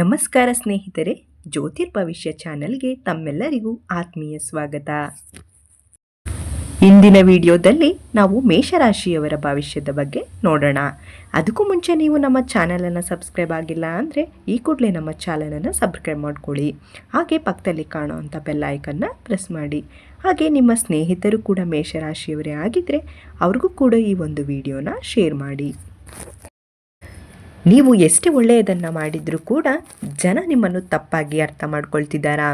ನಮಸ್ಕಾರ ಸ್ನೇಹಿತರೆ ಜ್ಯೋತಿರ್ಭವಿಷ್ಯ ಚಾನೆಲ್ಗೆ ತಮ್ಮೆಲ್ಲರಿಗೂ ಆತ್ಮೀಯ ಸ್ವಾಗತ. ಇಂದಿನ ವಿಡಿಯೋದಲ್ಲಿ ನಾವು ಮೇಷರಾಶಿಯವರ ಭವಿಷ್ಯದ ಬಗ್ಗೆ ನೋಡೋಣ. ಅದಕ್ಕೂ ಮುಂಚೆ ನೀವು ನಮ್ಮ ಚಾನಲನ್ನು ಸಬ್ಸ್ಕ್ರೈಬ್ ಆಗಿಲ್ಲ ಅಂದರೆ ಈ ಕೂಡಲೇ ನಮ್ಮ ಚಾನಲನ್ನು ಸಬ್ಸ್ಕ್ರೈಬ್ ಮಾಡ್ಕೊಳ್ಳಿ. ಹಾಗೆ ಪಕ್ಕದಲ್ಲಿ ಕಾಣುವಂಥ ಬೆಲ್ ಐಕನ್ನ ಪ್ರೆಸ್ ಮಾಡಿ. ಹಾಗೆ ನಿಮ್ಮ ಸ್ನೇಹಿತರು ಕೂಡ ಮೇಷರಾಶಿಯವರೇ ಆಗಿದ್ದರೆ ಅವ್ರಿಗೂ ಕೂಡ ಈ ಒಂದು ವಿಡಿಯೋನ ಶೇರ್ ಮಾಡಿ. ನೀವು ಎಷ್ಟೇ ಒಳ್ಳೆಯದನ್ನು ಮಾಡಿದರೂ ಕೂಡ ಜನ ನಿಮ್ಮನ್ನು ತಪ್ಪಾಗಿ ಅರ್ಥ ಮಾಡ್ಕೊಳ್ತಿದ್ದಾರಾ?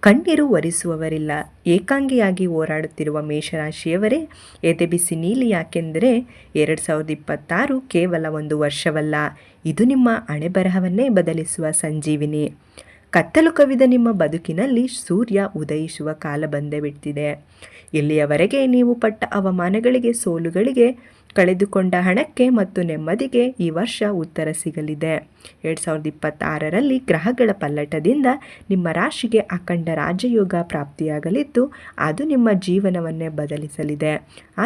ಕಣ್ಣೀರು ಒರೆಸುವವರಿಲ್ಲ. ಏಕಾಂಗಿಯಾಗಿ ಹೋರಾಡುತ್ತಿರುವ ಮೇಷರಾಶಿಯವರೇ ಎದೆ ಬಿಸಿ ನೀಲಿ ಯಾಕೆಂದರೆ ಎರಡು ಸಾವಿರದ ಇಪ್ಪತ್ತಾರು ಕೇವಲ ಒಂದು ವರ್ಷವಲ್ಲ. ಇದು ನಿಮ್ಮ ಅಣೆಬರಹವನ್ನೇ ಬದಲಿಸುವ ಸಂಜೀವಿನಿ. ಕತ್ತಲು ಕವಿದ ನಿಮ್ಮ ಬದುಕಿನಲ್ಲಿ ಸೂರ್ಯ ಉದಯಿಸುವ ಕಾಲ ಬಂದೇ ಬಿಡ್ತಿದೆ. ಇಲ್ಲಿಯವರೆಗೆ ನೀವು ಪಟ್ಟ ಅವಮಾನಗಳಿಗೆ, ಸೋಲುಗಳಿಗೆ ಕಳೆದುಕೊಂಡ ಹಣಕ್ಕೆ ಮತ್ತು ನೆಮ್ಮದಿಗೆ ಈ ವರ್ಷ ಉತ್ತರ ಸಿಗಲಿದೆ. ಎರಡು ಸಾವಿರದ ಇಪ್ಪತ್ತಾರರಲ್ಲಿ ಗ್ರಹಗಳ ಪಲ್ಲಟದಿಂದ ನಿಮ್ಮ ರಾಶಿಗೆ ಅಖಂಡ ರಾಜಯೋಗ ಪ್ರಾಪ್ತಿಯಾಗಲಿದ್ದು, ಅದು ನಿಮ್ಮ ಜೀವನವನ್ನೇ ಬದಲಿಸಲಿದೆ.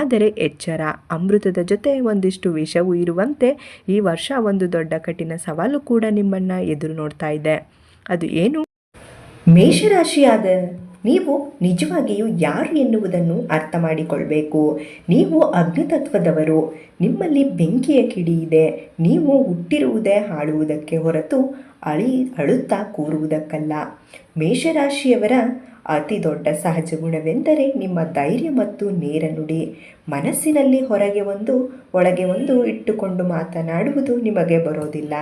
ಆದರೆ ಎಚ್ಚರ, ಅಮೃತದ ಜೊತೆ ಒಂದಿಷ್ಟು ವಿಷವೂ ಇರುವಂತೆ ಈ ವರ್ಷ ಒಂದು ದೊಡ್ಡ ಕಠಿಣ ಸವಾಲು ಕೂಡ ನಿಮ್ಮನ್ನು ಎದುರು ನೋಡ್ತಾ ಇದೆ. ಅದು ಏನು? ಮೇಷರಾಶಿಯಾದ ನೀವು ನಿಜವಾಗಿಯೂ ಯಾರು ಎನ್ನುವುದನ್ನು ಅರ್ಥ ಮಾಡಿಕೊಳ್ಬೇಕು ನೀವು ಅಗ್ನಿತತ್ವದವರು. ನಿಮ್ಮಲ್ಲಿ ಬೆಂಕಿಯ ಕಿಡಿ ಇದೆ. ನೀವು ಹುಟ್ಟಿರುವುದೇ ಹಾಡುವುದಕ್ಕೆ ಹೊರತು ಅಳಿ, ಅಳುತ್ತಾ ಕೂರುವುದಕ್ಕಲ್ಲ. ಮೇಷರಾಶಿಯವರ ಅತಿ ದೊಡ್ಡ ಸಹಜ ಗುಣವೆಂದರೆ ನಿಮ್ಮ ಧೈರ್ಯ ಮತ್ತು ನೇರ ನುಡಿ. ಮನಸ್ಸಿನಲ್ಲಿ ಹೊರಗೆ ಒಂದು, ಒಳಗೆ ಒಂದು ಇಟ್ಟುಕೊಂಡು ಮಾತನಾಡುವುದು ನಿಮಗೆ ಬರೋದಿಲ್ಲ.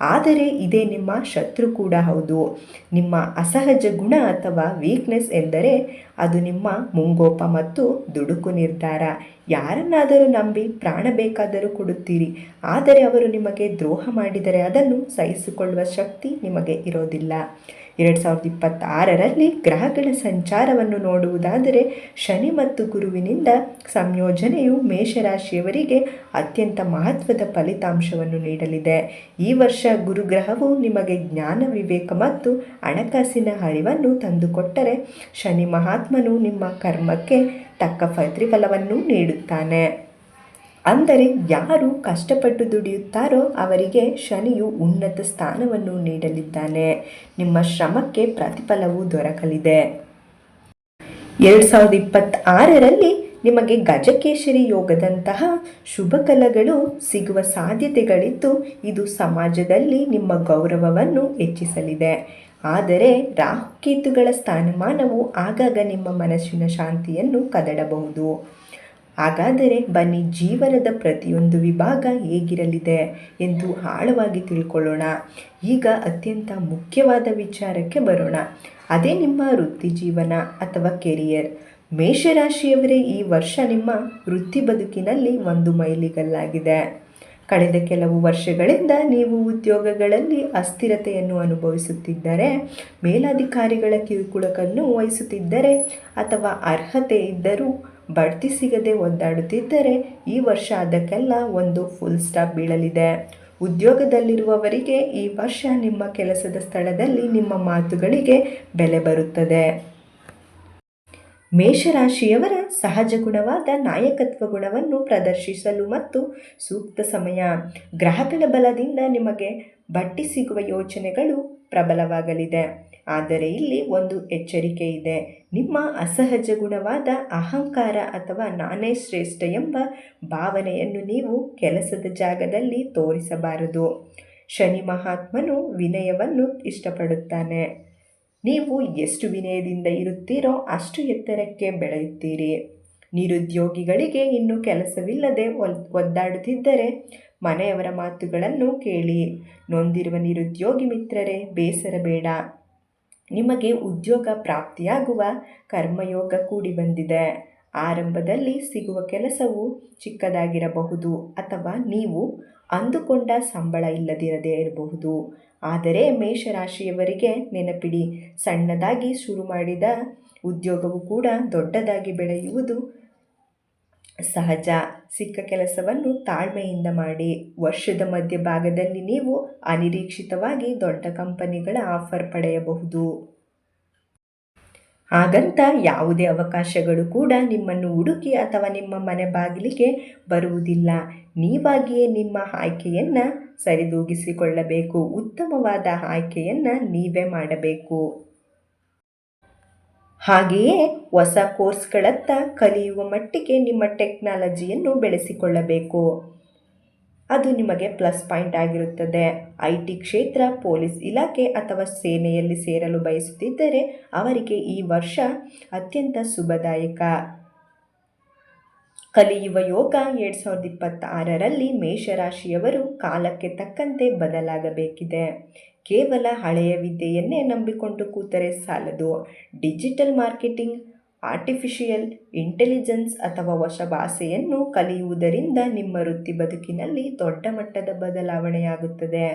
ಆದರೆ ಇದೇ ನಿಮ್ಮ ಶತ್ರು ಕೂಡ ಹೌದು. ನಿಮ್ಮ ಅಸಹಜ ಗುಣ ಅಥವಾ ವೀಕ್ನೆಸ್ ಎಂದರೆ ಅದು ನಿಮ್ಮ ಮುಂಗೋಪ ಮತ್ತು ದುಡುಕು ನಿರ್ಧಾರ. ಯಾರನ್ನಾದರೂ ನಂಬಿ ಪ್ರಾಣ ಬೇಕಾದರೂ ಕೊಡುತ್ತೀರಿ. ಆದರೆ ಅವರು ನಿಮಗೆ ದ್ರೋಹ ಮಾಡಿದರೆ ಅದನ್ನು ಸಹಿಸಿಕೊಳ್ಳುವ ಶಕ್ತಿ ನಿಮಗೆ ಇರೋದಿಲ್ಲ. ಎರಡು ಸಾವಿರದ ಇಪ್ಪತ್ತಾರರಲ್ಲಿ ಗ್ರಹಗಳ ಸಂಚಾರವನ್ನು ನೋಡುವುದಾದರೆ ಶನಿ ಮತ್ತು ಗುರುವಿನಿಂದ ಸಂಯೋಜನೆಯು ಮೇಷರಾಶಿಯವರಿಗೆ ಅತ್ಯಂತ ಮಹತ್ವದ ಫಲಿತಾಂಶವನ್ನು ನೀಡಲಿದೆ. ಈ ವರ್ಷ ಗುರುಗ್ರಹವು ನಿಮಗೆ ಜ್ಞಾನ, ವಿವೇಕ ಮತ್ತು ಹಣಕಾಸಿನ ಅರಿವನ್ನು ತಂದುಕೊಟ್ಟರೆ ಶನಿ ಮಹಾತ್ಮನು ನಿಮ್ಮ ಕರ್ಮಕ್ಕೆ ತಕ್ಕ ಪ್ರತಿಫಲವನ್ನು ನೀಡುತ್ತಾನೆ. ಅಂದರೆ ಯಾರು ಕಷ್ಟಪಟ್ಟು ದುಡಿಯುತ್ತಾರೋ ಅವರಿಗೆ ಶನಿಯು ಉನ್ನತ ಸ್ಥಾನವನ್ನು ನೀಡಲಿದ್ದಾನೆ. ನಿಮ್ಮ ಶ್ರಮಕ್ಕೆ ಪ್ರತಿಫಲವು ದೊರಕಲಿದೆ. ಎರಡು ಸಾವಿರದ ಇಪ್ಪತ್ತಾರರಲ್ಲಿ ನಿಮಗೆ ಗಜಕೇಶರಿ ಯೋಗದಂತಹ ಶುಭ ಕಲಗಳು ಸಿಗುವ ಸಾಧ್ಯತೆಗಳಿದ್ದು, ಇದು ಸಮಾಜದಲ್ಲಿ ನಿಮ್ಮ ಗೌರವವನ್ನು ಹೆಚ್ಚಿಸಲಿದೆ. ಆದರೆ ರಾಹುಕೇತುಗಳ ಸ್ಥಾನಮಾನವು ಆಗಾಗ ನಿಮ್ಮ ಮನಸ್ಸಿನ ಶಾಂತಿಯನ್ನು ಕದಡಬಹುದು. ಹಾಗಾದರೆ ಬನ್ನಿ ಜೀವನದ ಪ್ರತಿಯೊಂದು ವಿಭಾಗ ಹೇಗಿರಲಿದೆ ಎಂದು ಆಳವಾಗಿ ತಿಳ್ಕೊಳ್ಳೋಣ. ಈಗ ಅತ್ಯಂತ ಮುಖ್ಯವಾದ ವಿಚಾರಕ್ಕೆ ಬರೋಣ. ಅದೇ ನಿಮ್ಮ ವೃತ್ತಿ ಜೀವನ ಅಥವಾ ಕೆರಿಯರ್. ಮೇಷರಾಶಿಯವರೇ ಈ ವರ್ಷ ನಿಮ್ಮ ವೃತ್ತಿ ಬದುಕಿನಲ್ಲಿ ಒಂದು ಮೈಲಿಗಲ್ಲಾಗಿದೆ. ಕಳೆದ ಕೆಲವು ವರ್ಷಗಳಿಂದ ನೀವು ಉದ್ಯೋಗಗಳಲ್ಲಿ ಅಸ್ಥಿರತೆಯನ್ನು ಅನುಭವಿಸುತ್ತಿದ್ದರೆ, ಮೇಲಾಧಿಕಾರಿಗಳ ಕಿರುಕುಳಕನ್ನು ವಹಿಸುತ್ತಿದ್ದರೆ ಅಥವಾ ಅರ್ಹತೆ ಇದ್ದರೂ ಬಡ್ತಿ ಸಿಗದೆ ಒದ್ದಾಡುತ್ತಿದ್ದರೆ ಈ ವರ್ಷ ಅದಕ್ಕೆಲ್ಲ ಒಂದು ಫುಲ್ ಸ್ಟಾಪ್ ಬೀಳಲಿದೆ. ಉದ್ಯೋಗದಲ್ಲಿರುವವರಿಗೆ ಈ ವರ್ಷ ನಿಮ್ಮ ಕೆಲಸದ ಸ್ಥಳದಲ್ಲಿ ನಿಮ್ಮ ಮಾತುಗಳಿಗೆ ಬೆಲೆ ಬರುತ್ತದೆ. ಮೇಷರಾಶಿಯವರ ಸಹಜ ಗುಣವಾದ ನಾಯಕತ್ವ ಗುಣವನ್ನು ಪ್ರದರ್ಶಿಸಲು ಮತ್ತು ಸೂಕ್ತ ಸಮಯ ಗ್ರಾಹಕನ ಬಲದಿಂದ ನಿಮಗೆ ಬಟ್ಟಿ ಸಿಗುವ ಯೋಚನೆಗಳು ಪ್ರಬಲವಾಗಲಿದೆ. ಆದರೆ ಇಲ್ಲಿ ಒಂದು ಎಚ್ಚರಿಕೆ ಇದೆ. ನಿಮ್ಮ ಅಸಹಜ ಗುಣವಾದ ಅಹಂಕಾರ ಅಥವಾ ನಾನೇ ಶ್ರೇಷ್ಠ ಎಂಬ ಭಾವನೆಯನ್ನು ನೀವು ಕೆಲಸದ ಜಾಗದಲ್ಲಿ ತೋರಿಸಬಾರದು. ಶನಿ ಮಹಾತ್ಮನು ವಿನಯವನ್ನು ಇಷ್ಟಪಡುತ್ತಾನೆ. ನೀವು ಎಷ್ಟು ವಿನಯದಿಂದ ಇರುತ್ತೀರೋ ಅಷ್ಟು ಎತ್ತರಕ್ಕೆ ಬೆಳೆಯುತ್ತೀರಿ. ನಿರುದ್ಯೋಗಿಗಳಿಗೆ ಇನ್ನು ಕೆಲಸವಿಲ್ಲದೆ ಒದ್ದಾಡುತ್ತಿದ್ದರೆ ಮನೆಯವರ ಮಾತುಗಳನ್ನು ಕೇಳಿ. ನೊಂದಿರುವ ನಿರುದ್ಯೋಗಿ ಮಿತ್ರರೇ, ಬೇಸರ ಬೇಡ. ನಿಮಗೆ ಉದ್ಯೋಗ ಪ್ರಾಪ್ತಿಯಾಗುವ ಕರ್ಮಯೋಗ ಕೂಡಿ ಬಂದಿದೆ. ಆರಂಭದಲ್ಲಿ ಸಿಗುವ ಕೆಲಸವು ಚಿಕ್ಕದಾಗಿರಬಹುದು ಅಥವಾ ನೀವು ಅಂದುಕೊಂಡ ಸಂಬಳ ಇಲ್ಲದಿರದೇ ಇರಬಹುದು. ಆದರೆ ಮೇಷರಾಶಿಯವರಿಗೆ ನೆನಪಿಡಿ, ಸಣ್ಣದಾಗಿ ಶುರು ಮಾಡಿದ ಉದ್ಯೋಗವು ಕೂಡ ದೊಡ್ಡದಾಗಿ ಬೆಳೆಯುವುದು ಸಹಜ. ಸಿಕ್ಕ ಕೆಲಸವನ್ನು ತಾಳ್ಮೆಯಿಂದ ಮಾಡಿ. ವರ್ಷದ ಮಧ್ಯಭಾಗದಲ್ಲಿ ನೀವು ಅನಿರೀಕ್ಷಿತವಾಗಿ ದೊಡ್ಡ ಕಂಪನಿಗಳ ಆಫರ್ ಪಡೆಯಬಹುದು. ಹಾಗಂತ ಯಾವುದೇ ಅವಕಾಶಗಳು ಕೂಡ ನಿಮ್ಮನ್ನು ಹುಡುಕಿ ಅಥವಾ ನಿಮ್ಮ ಮನೆ ಬಾಗಿಲಿಗೆ ಬರುವುದಿಲ್ಲ. ನೀವಾಗಿಯೇ ನಿಮ್ಮ ಆಯ್ಕೆಯನ್ನು ಸರಿದೂಗಿಸಿಕೊಳ್ಳಬೇಕು. ಉತ್ತಮವಾದ ಆಯ್ಕೆಯನ್ನು ನೀವೇ ಮಾಡಬೇಕು. ಹಾಗೆಯೇ ಹೊಸ ಕೋರ್ಸ್ಗಳತ್ತ ಕಲಿಯುವ ಮಟ್ಟಿಗೆ ನಿಮ್ಮ ಟೆಕ್ನಾಲಜಿಯನ್ನು ಬೆಳೆಸಿಕೊಳ್ಳಬೇಕು. ಅದು ನಿಮಗೆ ಪ್ಲಸ್ ಪಾಯಿಂಟ್ ಆಗಿರುತ್ತದೆ. ಐ ಟಿ ಕ್ಷೇತ್ರ, ಪೊಲೀಸ್ ಇಲಾಖೆ ಅಥವಾ ಸೇನೆಯಲ್ಲಿ ಸೇರಲು ಬಯಸುತ್ತಿದ್ದರೆ ಅವರಿಗೆ ಈ ವರ್ಷ ಅತ್ಯಂತ ಶುಭದಾಯಕ. ಕಲಿಯುವ ಯೋಗ ಎರಡು ಸಾವಿರದ ಇಪ್ಪತ್ತಾರರಲ್ಲಿ ಮೇಷರಾಶಿಯವರು ಕಾಲಕ್ಕೆ ತಕ್ಕಂತೆ ಬದಲಾಗಬೇಕಿದೆ. ಕೇವಲ ಹಳೆಯ ವಿದ್ಯೆಯನ್ನೇ ನಂಬಿಕೊಂಡು ಕೂತರೆ ಸಾಲದು. ಡಿಜಿಟಲ್ ಮಾರ್ಕೆಟಿಂಗ್, ಆರ್ಟಿಫಿಷಿಯಲ್ ಇಂಟೆಲಿಜೆನ್ಸ್ ಅಥವಾ ಹೊಸ ಭಾಷೆಯನ್ನು ಕಲಿಯುವುದರಿಂದ ನಿಮ್ಮ ವೃತ್ತಿ ಬದುಕಿನಲ್ಲಿ ದೊಡ್ಡ ಮಟ್ಟದ ಬದಲಾವಣೆಯಾಗುತ್ತದೆ.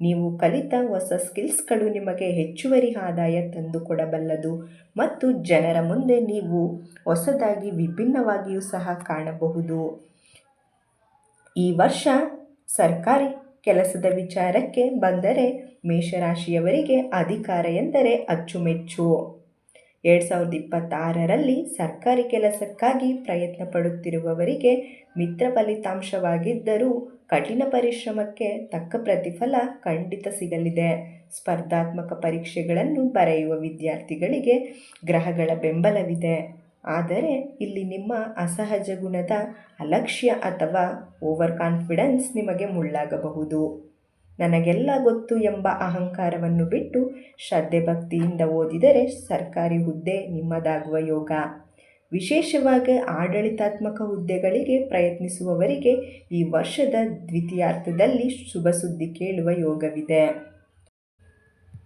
ನೀವು ಕಲಿತ ಹೊಸ ಸ್ಕಿಲ್ಸ್ಗಳು ನಿಮಗೆ ಹೆಚ್ಚುವರಿ ಆದಾಯ ತಂದುಕೊಡಬಲ್ಲದು ಮತ್ತು ಜನರ ಮುಂದೆ ನೀವು ಹೊಸದಾಗಿ ವಿಭಿನ್ನವಾಗಿಯೂ ಸಹ ಕಾಣಬಹುದು. ಈ ವರ್ಷ ಸರ್ಕಾರಿ ಕೆಲಸದ ವಿಚಾರಕ್ಕೆ ಬಂದರೆ ಮೇಷರಾಶಿಯವರಿಗೆ ಅಧಿಕಾರ ಎಂದರೆ ಅಚ್ಚುಮೆಚ್ಚು. ಎರಡು ಸಾವಿರದ ಇಪ್ಪತ್ತಾರರಲ್ಲಿ ಸರ್ಕಾರಿ ಕೆಲಸಕ್ಕಾಗಿ ಪ್ರಯತ್ನ ಪಡುತ್ತಿರುವವರಿಗೆ ಮಿತ್ರ ಫಲಿತಾಂಶವಾಗಿದ್ದರೂ ಕಠಿಣ ಪರಿಶ್ರಮಕ್ಕೆ ತಕ್ಕ ಪ್ರತಿಫಲ ಖಂಡಿತ ಸಿಗಲಿದೆ. ಸ್ಪರ್ಧಾತ್ಮಕ ಪರೀಕ್ಷೆಗಳನ್ನು ಬರೆಯುವ ವಿದ್ಯಾರ್ಥಿಗಳಿಗೆ ಗ್ರಹಗಳ ಬೆಂಬಲವಿದೆ. ಆದರೆ ಇಲ್ಲಿ ನಿಮ್ಮ ಅಸಹಜ ಗುಣದ ಅಲಕ್ಷ್ಯ ಅಥವಾ ಓವರ್ ಕಾನ್ಫಿಡೆನ್ಸ್ ನಿಮಗೆ ಮುಳ್ಳಾಗಬಹುದು. ನನಗೆಲ್ಲ ಗೊತ್ತು ಎಂಬ ಅಹಂಕಾರವನ್ನು ಬಿಟ್ಟು ಶ್ರದ್ಧೆ ಭಕ್ತಿಯಿಂದ ಓದಿದರೆ ಸರ್ಕಾರಿ ಹುದ್ದೆ ನಿಮ್ಮದಾಗುವ ಯೋಗ. ವಿಶೇಷವಾಗಿ ಆಡಳಿತಾತ್ಮಕ ಹುದ್ದೆಗಳಿಗೆ ಪ್ರಯತ್ನಿಸುವವರಿಗೆ ಈ ವರ್ಷದ ದ್ವಿತೀಯಾರ್ಧದಲ್ಲಿ ಶುಭ ಸುದ್ದಿ ಕೇಳುವ ಯೋಗವಿದೆ.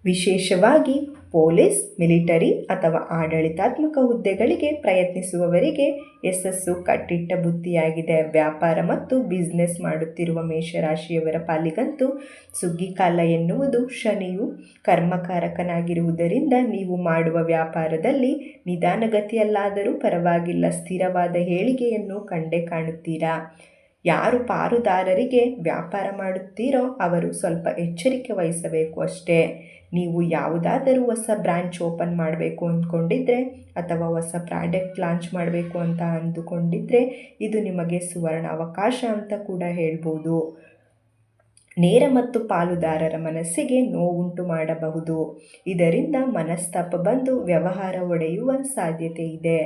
ವಿಶೇಷವಾಗಿ ಪೊಲೀಸ್, ಮಿಲಿಟರಿ ಅಥವಾ ಆಡಳಿತಾತ್ಮಕ ಹುದ್ದೆಗಳಿಗೆ ಪ್ರಯತ್ನಿಸುವವರಿಗೆ ಯಶಸ್ಸು ಕಟ್ಟಿಟ್ಟ ಬುತ್ತಿಯಾಗಿದೆ ವ್ಯಾಪಾರ ಮತ್ತು ಬಿಸ್ನೆಸ್ ಮಾಡುತ್ತಿರುವ ಮೇಷರಾಶಿಯವರ ಪಾಲಿಗಂತೂ ಸುಗ್ಗಿಕಾಲ ಎನ್ನುವುದು ಶನಿಯು ಕರ್ಮಕಾರಕನಾಗಿರುವುದರಿಂದ ನೀವು ಮಾಡುವ ವ್ಯಾಪಾರದಲ್ಲಿ ನಿಧಾನಗತಿಯಲ್ಲಾದರೂ ಪರವಾಗಿಲ್ಲ. ಸ್ಥಿರವಾದ ಹೇಳಿಕೆಯನ್ನು ಕಂಡೇ ಕಾಣುತ್ತೀರಾ? ಯಾರು ಪಾರುದಾರರಿಗೆ ವ್ಯಾಪಾರ ಮಾಡುತ್ತೀರೋ ಅವರು ಸ್ವಲ್ಪ ಎಚ್ಚರಿಕೆ ವಹಿಸಬೇಕು ಅಷ್ಟೇ. ನೀವು ಯಾವುದಾದರೂ ಹೊಸ ಬ್ರ್ಯಾಂಚ್ ಓಪನ್ ಮಾಡಬೇಕು ಅಂದ್ಕೊಂಡಿದ್ರೆ ಅಥವಾ ಹೊಸ ಪ್ರಾಡಕ್ಟ್ ಲಾಂಚ್ ಮಾಡಬೇಕು ಅಂತ ಅಂದುಕೊಂಡಿದ್ರೆ ಇದು ನಿಮಗೆ ಸುವರ್ಣ ಅವಕಾಶ ಅಂತ ಕೂಡ ಹೇಳ್ಬೋದು. ನೇರ ಮತ್ತು ಪಾಲುದಾರರ ಮನಸ್ಸಿಗೆ ನೋವುಂಟು ಮಾಡಬಹುದು. ಇದರಿಂದ ಮನಸ್ತಾಪ ಬಂದು ವ್ಯವಹಾರ ಒಡೆಯುವ ಸಾಧ್ಯತೆ ಇದೆ.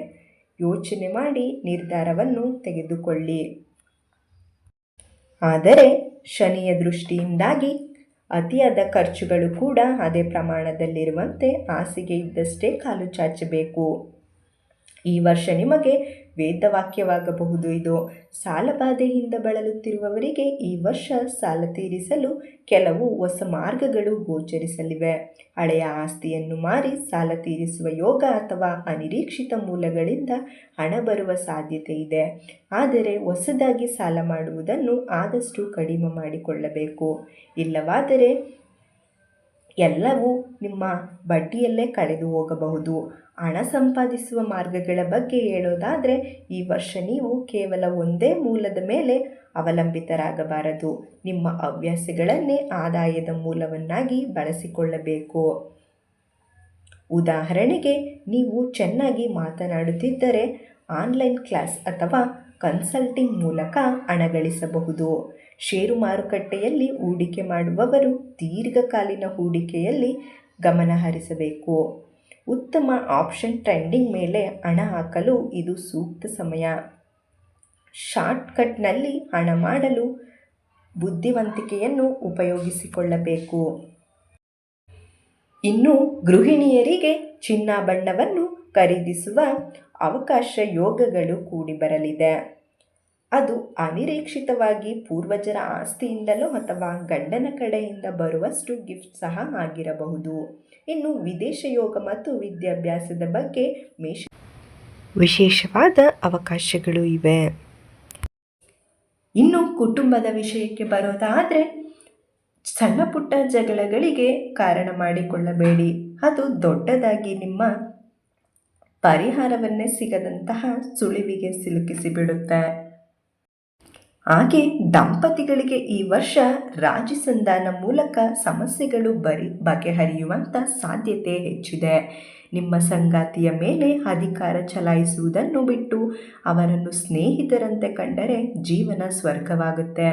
ಯೋಚನೆ ಮಾಡಿ ನಿರ್ಧಾರವನ್ನು ತೆಗೆದುಕೊಳ್ಳಿ. ಆದರೆ ಶನಿಯ ದೃಷ್ಟಿಯಿಂದಾಗಿ ಅತಿಯಾದ ಖರ್ಚುಗಳು ಕೂಡ ಅದೇ ಪ್ರಮಾಣದಲ್ಲಿರುವಂತೆ ಹಾಸಿಗೆ ಇದ್ದಷ್ಟೇ ಕಾಲು ಚಾಚಬೇಕು. ಈ ವರ್ಷ ನಿಮಗೆ ವೇದವಾಕ್ಯವಾಗಬಹುದು. ಇದು ಸಾಲಬಾಧೆಯಿಂದ ಬಳಲುತ್ತಿರುವವರಿಗೆ ಈ ವರ್ಷ ಸಾಲ ತೀರಿಸಲು ಕೆಲವು ಹೊಸ ಮಾರ್ಗಗಳು ಗೋಚರಿಸಲಿವೆ. ಹಳೆಯ ಆಸ್ತಿಯನ್ನು ಮಾರಿ ಸಾಲ ತೀರಿಸುವ ಯೋಗ ಅಥವಾ ಅನಿರೀಕ್ಷಿತ ಮೂಲಗಳಿಂದ ಹಣ ಬರುವ ಸಾಧ್ಯತೆ ಇದೆ. ಆದರೆ ಹೊಸದಾಗಿ ಸಾಲ ಮಾಡುವುದನ್ನು ಆದಷ್ಟು ಕಡಿಮೆ ಮಾಡಿಕೊಳ್ಳಬೇಕು. ಇಲ್ಲವಾದರೆ ಎಲ್ಲವೂ ನಿಮ್ಮ ಬಡ್ಡಿಯಲ್ಲೇ ಕಳೆದು ಹೋಗಬಹುದು. ಹಣ ಸಂಪಾದಿಸುವ ಮಾರ್ಗಗಳ ಬಗ್ಗೆ ಹೇಳೋದಾದರೆ, ಈ ವರ್ಷ ನೀವು ಕೇವಲ ಒಂದೇ ಮೂಲದ ಮೇಲೆ ಅವಲಂಬಿತರಾಗಬಾರದು. ನಿಮ್ಮ ಹವ್ಯಾಸಗಳನ್ನೇ ಆದಾಯದ ಮೂಲವನ್ನಾಗಿ ಬಳಸಿಕೊಳ್ಳಬೇಕು. ಉದಾಹರಣೆಗೆ, ನೀವು ಚೆನ್ನಾಗಿ ಮಾತನಾಡುತ್ತಿದ್ದರೆ, ಆನ್ಲೈನ್ ಕ್ಲಾಸ್ ಅಥವಾ ಕನ್ಸಲ್ಟಿಂಗ್ ಮೂಲಕ ಹಣ ಗಳಿಸಬಹುದು. ಷೇರು ಮಾರುಕಟ್ಟೆಯಲ್ಲಿ ಹೂಡಿಕೆ ಮಾಡುವವರು ದೀರ್ಘಕಾಲೀನ ಹೂಡಿಕೆಯಲ್ಲಿ ಗಮನ ಹರಿಸಬೇಕು. ಉತ್ತಮ ಆಪ್ಷನ್ ಟ್ರೆಂಡಿಂಗ್ ಮೇಲೆ ಹಣ ಹಾಕಲು ಇದು ಸೂಕ್ತ ಸಮಯ. ಶಾರ್ಟ್ಕಟ್ನಲ್ಲಿ ಹಣ ಮಾಡಲು ಬುದ್ಧಿವಂತಿಕೆಯನ್ನು ಉಪಯೋಗಿಸಿಕೊಳ್ಳಬೇಕು. ಇನ್ನು ಗೃಹಿಣಿಯರಿಗೆ ಚಿನ್ನ ಬಣ್ಣವನ್ನು ಖರೀದಿಸುವ ಅವಕಾಶ ಯೋಗಗಳು ಕೂಡಿ ಬರಲಿದೆ. ಅದು ಅನಿರೀಕ್ಷಿತವಾಗಿ ಪೂರ್ವಜರ ಆಸ್ತಿಯಿಂದಲೋ ಅಥವಾ ಗಂಡನ ಕಡೆಯಿಂದ ಬರುವಷ್ಟು ಗಿಫ್ಟ್ ಸಹ ಆಗಿರಬಹುದು. ಇನ್ನು ವಿದೇಶ ಯೋಗ ಮತ್ತು ವಿದ್ಯಾಭ್ಯಾಸದ ಬಗ್ಗೆ ಮೇಷ ವಿಶೇಷವಾದ ಅವಕಾಶಗಳು ಇವೆ. ಇನ್ನು ಕುಟುಂಬದ ವಿಷಯಕ್ಕೆ ಬರೋದಾದರೆ ಸಣ್ಣ ಪುಟ್ಟ ಜಗಳಗಳಿಗೆ ಕಾರಣ ಮಾಡಿಕೊಳ್ಳಬೇಡಿ. ಅದು ದೊಡ್ಡದಾಗಿ ನಿಮ್ಮ ಪರಿಹಾರವನ್ನೇ ಸಿಗದಂತಹ ಸುಳಿವಿಗೆ ಸಿಲುಕಿಸಿ ಬಿಡುತ್ತೆ ಹಾಗೆ ದಂಪತಿಗಳಿಗೆ ಈ ವರ್ಷ ರಾಜಿ ಸಂಧಾನ ಮೂಲಕ ಸಮಸ್ಯೆಗಳು ಬರಿ ಬಗೆಹರಿಯುವಂಥ ಸಾಧ್ಯತೆ ಹೆಚ್ಚಿದೆ. ನಿಮ್ಮ ಸಂಗಾತಿಯ ಮೇಲೆ ಅಧಿಕಾರ ಚಲಾಯಿಸುವುದನ್ನು ಬಿಟ್ಟು ಅವರನ್ನು ಸ್ನೇಹಿತರಂತೆ ಕಂಡರೆ ಜೀವನ ಸ್ವರ್ಗವಾಗುತ್ತೆ.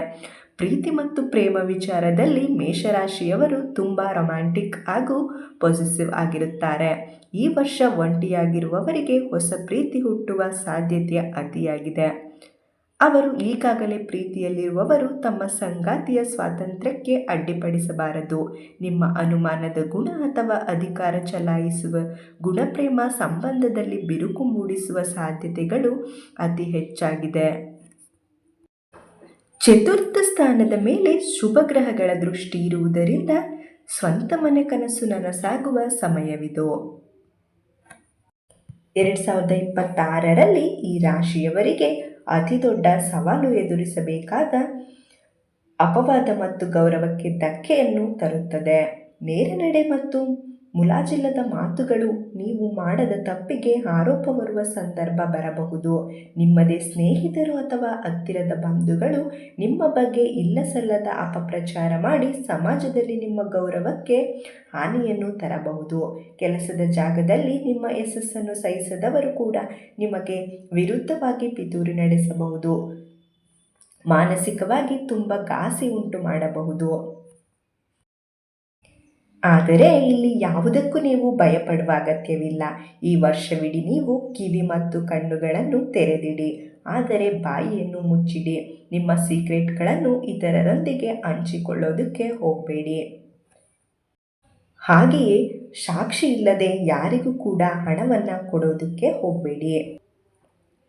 ಪ್ರೀತಿ ಮತ್ತು ಪ್ರೇಮ ವಿಚಾರದಲ್ಲಿ ಮೇಷರಾಶಿಯವರು ತುಂಬ ರೊಮ್ಯಾಂಟಿಕ್ ಹಾಗೂ ಪೊಸೆಸಿವ್ ಆಗಿರುತ್ತಾರೆ. ಈ ವರ್ಷ ಒಂಟಿಯಾಗಿರುವವರಿಗೆ ಹೊಸ ಪ್ರೀತಿ ಹುಟ್ಟುವ ಸಾಧ್ಯತೆ ಅತಿಯಾಗಿದೆ. ಅವರು ಈಗಾಗಲೇ ಪ್ರೀತಿಯಲ್ಲಿರುವವರು ತಮ್ಮ ಸಂಗಾತಿಯ ಸ್ವಾತಂತ್ರ್ಯಕ್ಕೆ ಅಡ್ಡಿಪಡಿಸಬಾರದು. ನಿಮ್ಮ ಅನುಮಾನದ ಗುಣ ಅಥವಾ ಅಧಿಕಾರ ಚಲಾಯಿಸುವ ಗುಣಪ್ರೇಮ ಸಂಬಂಧದಲ್ಲಿ ಬಿರುಕು ಮೂಡಿಸುವ ಸಾಧ್ಯತೆಗಳು ಅತಿ ಹೆಚ್ಚಾಗಿದೆ. ಚತುರ್ಥ ಸ್ಥಾನದ ಮೇಲೆ ಶುಭ ಗ್ರಹಗಳ ದೃಷ್ಟಿ ಇರುವುದರಿಂದ ಸ್ವಂತ ಮನೆ ಕನಸು ನನಸಾಗುವ ಸಮಯವಿದು. ಎರಡು ಸಾವಿರದ ಇಪ್ಪತ್ತಾರರಲ್ಲಿ ಈ ರಾಶಿಯವರಿಗೆ ಅತಿ ದೊಡ್ಡ ಸವಾಲು ಎದುರಿಸಬೇಕಾದ ಅಪವಾದ ಮತ್ತು ಗೌರವಕ್ಕೆ ಧಕ್ಕೆಯನ್ನು ತರುತ್ತದೆ. ನೇರ ನಡೆ ಮತ್ತು ಮುಲಾಜಿಲ್ಲದ ಮಾತುಗಳು ನೀವು ಮಾಡದ ತಪ್ಪಿಗೆ ಆರೋಪ ಬರುವ ಸಂದರ್ಭ ಬರಬಹುದು. ನಿಮ್ಮದೇ ಸ್ನೇಹಿತರು ಅಥವಾ ಹತ್ತಿರದ ಬಂಧುಗಳು ನಿಮ್ಮ ಬಗ್ಗೆ ಇಲ್ಲಸಲ್ಲದ ಅಪಪ್ರಚಾರ ಮಾಡಿ ಸಮಾಜದಲ್ಲಿ ನಿಮ್ಮ ಗೌರವಕ್ಕೆ ಹಾನಿಯನ್ನು ತರಬಹುದು. ಕೆಲಸದ ಜಾಗದಲ್ಲಿ ನಿಮ್ಮ ಯಶಸ್ಸನ್ನು ಸಹಿಸದವರು ಕೂಡ ನಿಮಗೆ ವಿರುದ್ಧವಾಗಿ ಪಿತೂರಿ ನಡೆಸಬಹುದು. ಮಾನಸಿಕವಾಗಿ ತುಂಬ ಕಾಸಿ ಉಂಟು ಮಾಡಬಹುದು. ಆದರೆ ಇಲ್ಲಿ ಯಾವುದಕ್ಕೂ ನೀವು ಭಯಪಡುವ ಅಗತ್ಯವಿಲ್ಲ. ಈ ವರ್ಷವಿಡೀ ನೀವು ಕಿವಿ ಮತ್ತು ಕಣ್ಣುಗಳನ್ನು ತೆರೆದಿಡಿ. ಆದರೆ ಬಾಯಿಯನ್ನು ಮುಚ್ಚಿಡಿ. ನಿಮ್ಮ ಸೀಕ್ರೆಟ್ಗಳನ್ನು ಇತರರೊಂದಿಗೆ ಹಂಚಿಕೊಳ್ಳೋದಕ್ಕೆ ಹೋಗಬೇಡಿ. ಹಾಗೆಯೇ ಸಾಕ್ಷಿ ಇಲ್ಲದೆ ಯಾರಿಗೂ ಕೂಡ ಹಣವನ್ನು ಕೊಡೋದಕ್ಕೆ ಹೋಗಬೇಡಿ.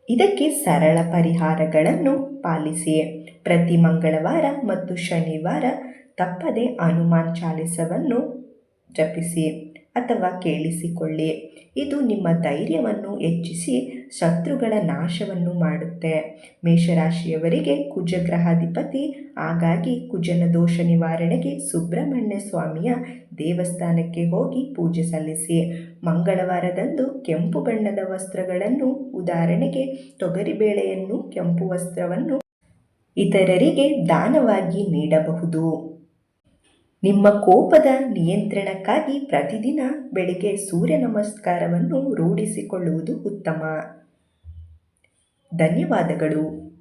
ಇದಕ್ಕೆ ಸರಳ ಪರಿಹಾರಗಳನ್ನು ಪಾಲಿಸಿ. ಪ್ರತಿ ಮಂಗಳವಾರ ಮತ್ತು ಶನಿವಾರ ತಪ್ಪದೆ ಹನುಮಾನ್ ಚಾಲಿಸವನ್ನು ಜಪಿಸಿ ಅಥವಾ ಕೇಳಿಸಿಕೊಳ್ಳಿ. ಇದು ನಿಮ್ಮ ಧೈರ್ಯವನ್ನು ಹೆಚ್ಚಿಸಿ ಶತ್ರುಗಳ ನಾಶವನ್ನು ಮಾಡುತ್ತೆ. ಮೇಷರಾಶಿಯವರಿಗೆ ಕುಜಗ್ರಹಾಧಿಪತಿ, ಹಾಗಾಗಿ ಕುಜನ ದೋಷ ನಿವಾರಣೆಗೆ ಸುಬ್ರಹ್ಮಣ್ಯ ಸ್ವಾಮಿಯ ದೇವಸ್ಥಾನಕ್ಕೆ ಹೋಗಿ ಪೂಜೆ ಸಲ್ಲಿಸಿ. ಮಂಗಳವಾರದಂದು ಕೆಂಪು ಬಣ್ಣದ ವಸ್ತ್ರಗಳನ್ನು, ಉದಾಹರಣೆಗೆ ತೊಗರಿಬೇಳೆಯನ್ನು ಕೆಂಪು ವಸ್ತ್ರವನ್ನು ಇತರರಿಗೆ ದಾನವಾಗಿ ನೀಡಬಹುದು. ನಿಮ್ಮ ಕೋಪದ ನಿಯಂತ್ರಣಕ್ಕಾಗಿ ಪ್ರತಿದಿನ ಬೆಳಿಗ್ಗೆ ಸೂರ್ಯ ನಮಸ್ಕಾರವನ್ನು ರೂಢಿಸಿಕೊಳ್ಳುವುದು ಉತ್ತಮ. ಧನ್ಯವಾದಗಳು.